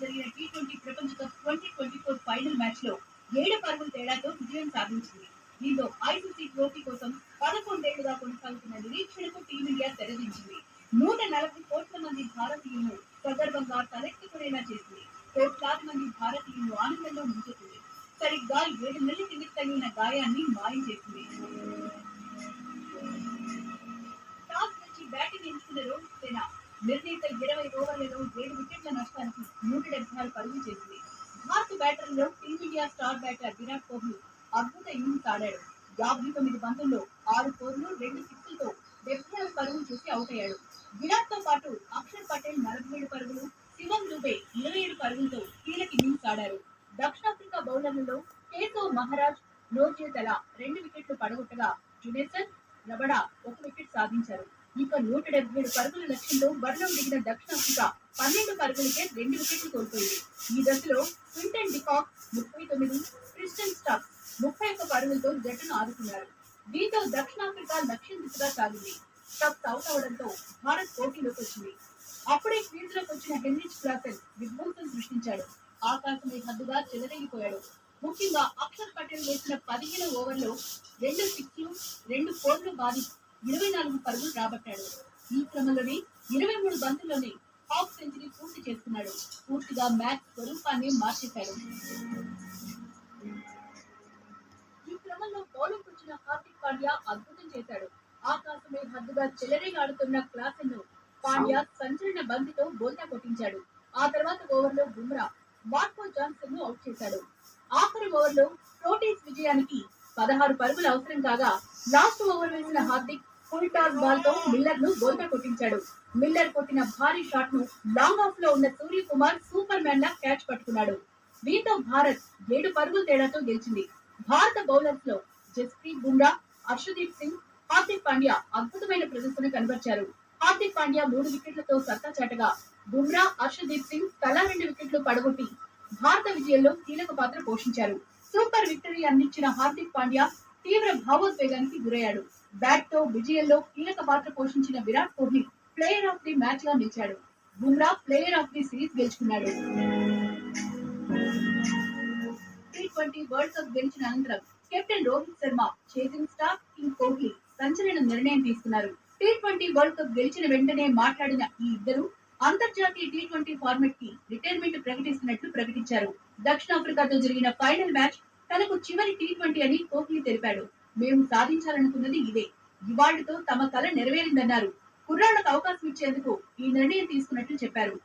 జరిగిన T twenty ప్రపంచ cup twenty twenty four final మ్యాచ్లో ఏడు పరుగుల తేడాతో విజయం సాధించింది. దీంతో ఐసీసీ ట్రోఫీ కోసం పదకొండేళ్ళుగా కొనసాగుతున్న నిరీక్షణకు టీమిండియా తెరదించింది. నూట నలభై కోట్ల మంది భారతీయులను సందర్భంగా తలెత్తుకునేలా చేసింది. కోట్లాది మంది భారతీయులు ఆనందంలో ముంచెత్తింది సరిగ్గా ఏడు నెలల కింద తగిలిన గాయాన్ని మాయం చేసింది. నిర్ణీత ఇరవై ఓవర్లలో ఏడు వికెట్ల నష్టానికి నూట డెబ్బై ఆరు పరుగులు చేసింది. భారత బ్యాటర్లలో team India star batter Virat Kohli అద్భుత ఇన్నింగ్స్ ఆడాడు. యాభై తొమ్మిది బంతుల్లో ఆరు ఫోర్లు రెండు సిక్స్లతో డెబ్బై నాలుగు పరుగులు చేసి అవుట్ అయ్యాడు. విరాట్తో పాటు అక్షర్ పటేల్ నలభై ఏడు పరుగులు శివం దుబే ఇరవై ఏడు పరుగులతో కీలక ఇన్నింగ్స్ ఆడారు. దక్షిణాఫ్రికా బౌలర్లలో కేశవ్ మహారాజ్ నోర్జే తల రెండు వికెట్లు పడగొట్టగా జునేసన్ రబడా ఒక వికెట్ సాధించారు. ఇక నూట డెబ్బై ఏడు పరుగుల లక్ష్యంలో బరిలో దిగిన దక్షిణాఫ్రికా పన్నెండు పరుగులకే రెండు వికెట్లు కోల్పోయింది. ఈ దశలో క్వింటన్ డికాక్ ముప్పై తొమ్మిది క్రిస్టన్ స్టాక్ ముప్పై ఒక్క పరుగులతో జట్టును ఆదుకున్నారు. దీంతో దక్షిణాఫ్రికా లక్ష్యం దిశగా సాగింది. స్టక్స్ అవుట్ అవడంతో భారత్ పోటీలోకి వచ్చింది. అప్పుడే ఫీల్డ్లోకి వచ్చిన హెన్రిచ్ క్లాసెన్ విధ్వంసం సృష్టించాడు. ఆకాశమే హద్దుగా చెలరేగిపోయాడు. ముఖ్యంగా అక్షర్ పటేల్ వేసిన పదిహేను ఓవర్లో రెండు సిక్స్లు రెండు ఫోర్లు బాది ఇరవై నాలుగు పరుగులు రాబట్టాడు. ఈ క్రమంలోనే ఇరవై మూడు బంతుల్లోనే హాఫ్ సెంచరీ పూర్తి చేసుకున్నాడు పూర్తిగా మ్యాచ్ స్వరూపాన్ని మార్చేశాడు. ఈ క్రమంలో బౌలింగ్ వచ్చిన హార్దిక్ పాండ్యా అద్భుతం చేశాడు. ఆకాశమే హద్దుగా చెలరేగాడుతున్న క్లాసెన్ను పాండ్యా సంచలన బంతితో బోల్తా కొట్టించాడు. ఆ తర్వాత ఓవర్లో బుమ్రా మార్కో జాన్సన్ను అవుట్ చేశాడు. ఆఖరి ఓవర్లో ప్రోటీస్ విజయానికి పదహారు పరుగులు అవసరం కాగా లాస్ట్ ఓవర్ వేసిన హార్దిక్ ఫుల్ టాస్ బాల్తో మిల్లర్ను బోల్తా కొట్టించాడు. మిల్లర్ కొట్టిన భారీ షాట్ను లాంగ్ ఆఫ్లో ఉన్న సూర్యకుమార్ సూపర్ మ్యాన్ లా క్యాచ్ పట్టుకున్నాడు. దీంతో భారత్ ఏడు పరుగుల తేడాతో గెలిచింది. భారత బౌలర్స్లో జస్ప్రీత్ బుమ్రా హర్షదీప్ సింగ్ హార్దిక్ పాండ్యా అద్భుతమైన ప్రదర్శన కనబర్చారు. హార్దిక్ పాండ్యా మూడు వికెట్లతో సత్తా చాటగా బుమ్రా అర్షదీప్ సింగ్ తలా రెండు వికెట్లు పడగొట్టి భారత విజయంలో కీలక పాత్ర పోషించారు. సూపర్ విక్టరీ అందించిన హార్దిక్ పాండ్యా తీవ్ర భావోద్వేగానికి గురయ్యాడు. బ్యాట్తో విజయంలో కీలక పాత్ర పోషించిన Virat Kohli player of the మ్యాచ్గా నిలిచాడు. Bumrah player of the series గెలుచుకున్నాడు. టీ ట్వంటీ వరల్డ్ కప్ గెలిచిన అనంతరం captain Rohit Sharma chasing star king Kohli సంచలన నిర్ణయం తీసుకున్నారు. టీ ట్వంటీ వరల్డ్ కప్ గెలిచిన వెంటనే మాట్లాడిన ఈ ఇద్దరు అంతర్జాతీయ టీ ట్వంటీ ఫార్మెట్కి రిటైర్మెంట్ ప్రకటిస్తున్నట్లు ప్రకటించారు. దక్షిణాఫ్రికాతో జరిగిన ఫైనల్ మ్యాచ్ తనకు చివరి టీ ట్వంటీ అని కోహ్లీ తెలిపాడు. మేము సాధించాలనుకున్నది ఇదే. ఇవాళ్ళతో తమ కల నెరవేరిందన్నారు. కుర్రాళ్ళకు అవకాశం ఇచ్చేందుకు ఈ నిర్ణయం తీసుకున్నట్లు చెప్పారు.